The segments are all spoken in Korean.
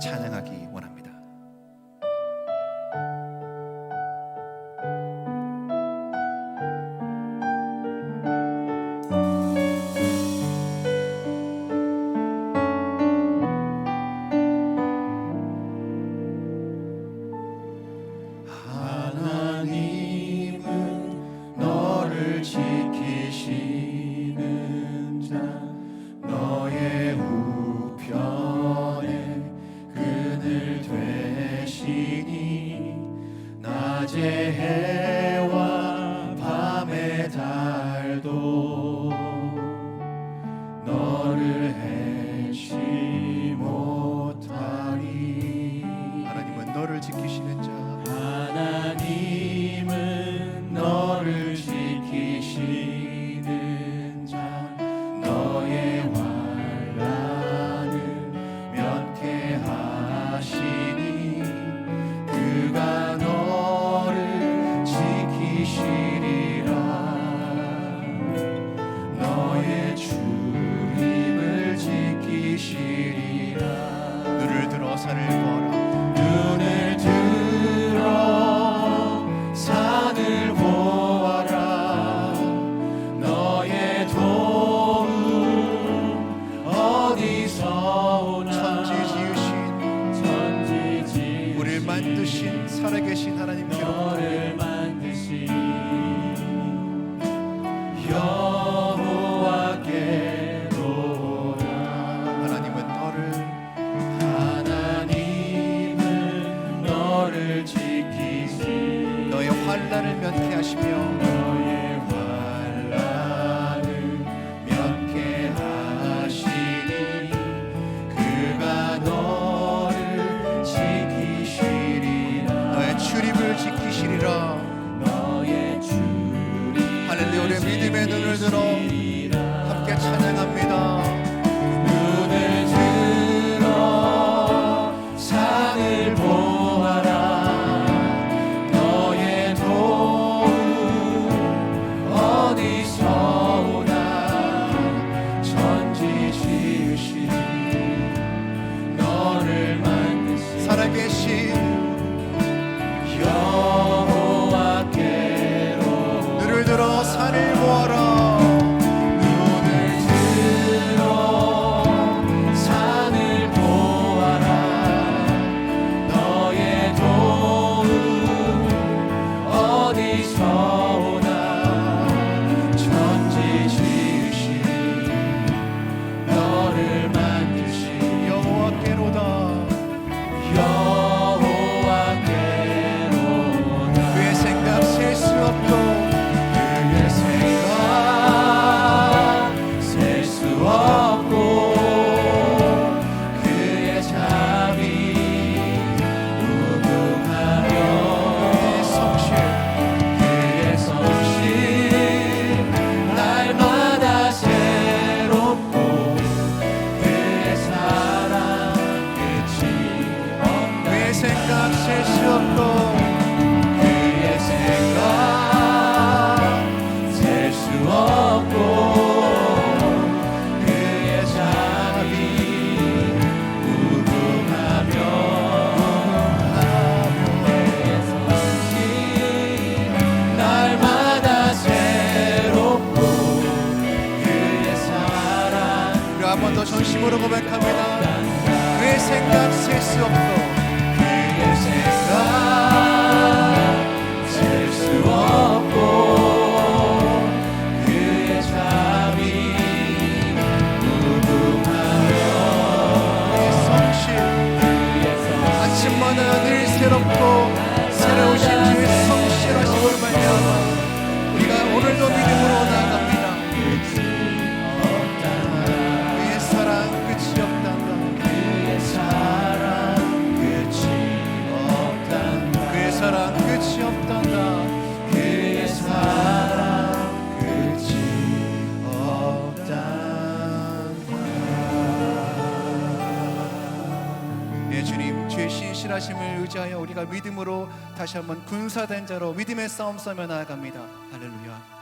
찬양하기 원합니다. 낮의 해와 밤의 달도 Nashville. 고백합니다. 내 생각 셀 수 없고 신실하심을 의지하여 우리가 믿음으로 다시 한번 군사된 자로 믿음의 싸움 싸며 나아갑니다. 할렐루야.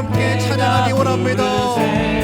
함께 찬양하기 원합니다.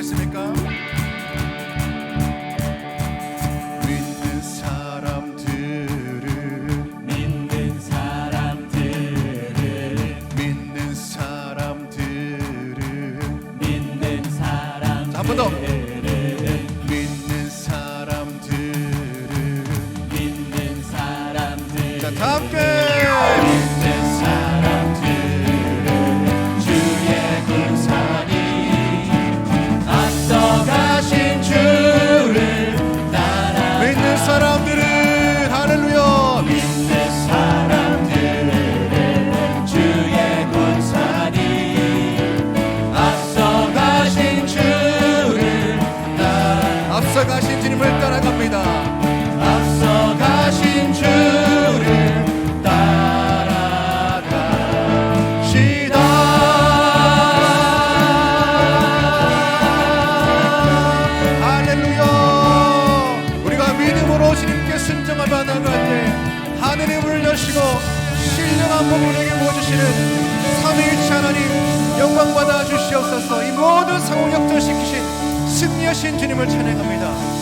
Esse recado. out of the 세우시는 삼위일체 하나님 영광받아 주시옵소서. 이 모든 성공 역전시키신 승리하신 주님을 찬양합니다.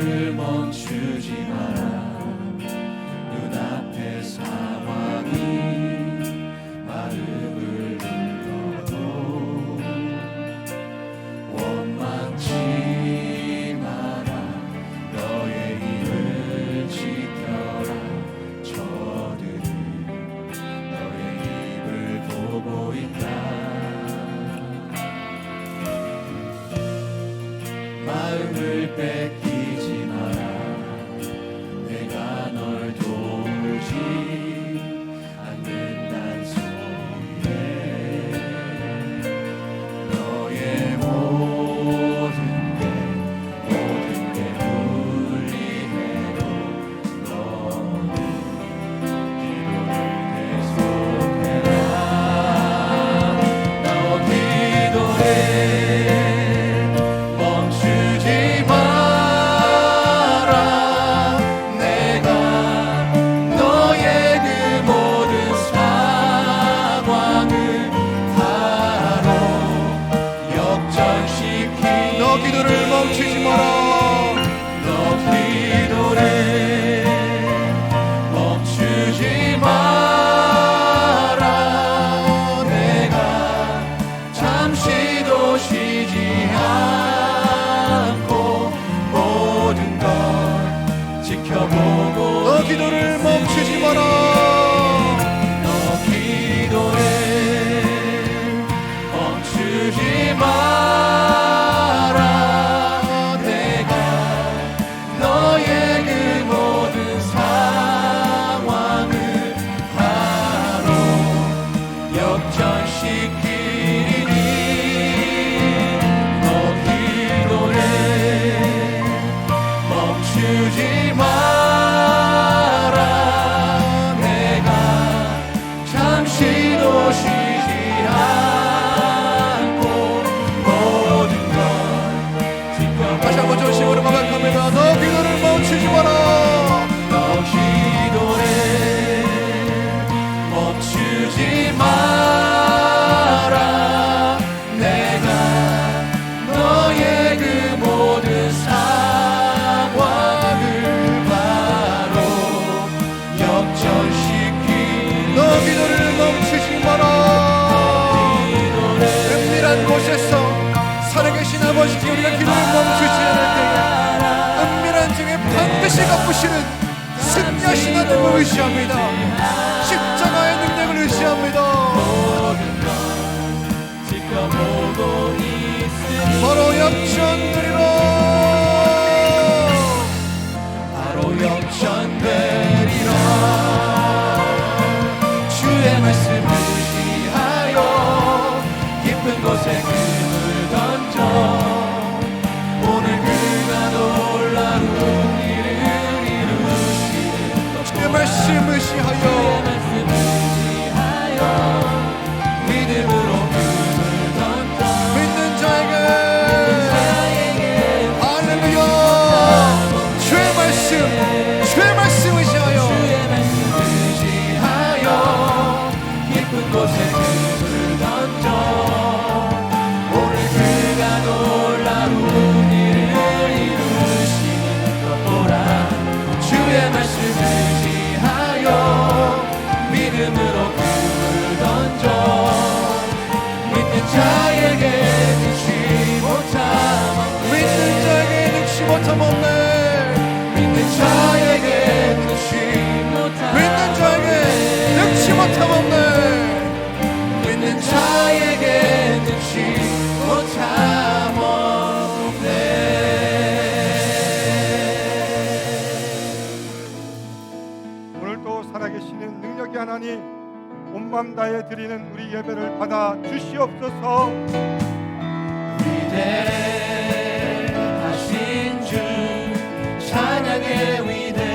걸음을 멈추지 마라. 눈앞에 상황이 마음을 불러도 원망치 마라. 너의 입을 지켜라. 저들은 너의 입을 보고 있다. 마음을 뺏기 십자가 신앙을 의시합니다. 십자가의 능력을 의시합니다. 바로 역전되리로 바로 역전되리라. 주의 말씀을 위하여 깊은 곳에 없네. 믿는 자에게 끝이 믿는 자에게 능치 못함없네. 믿는 자에게 능치 못함없네. 오늘도 살아계시는 능력이 하나니 온맘 다해 드리는 우리 예배를 받아 주시옵소서. 위대 위대하신 주 찬양의 위대.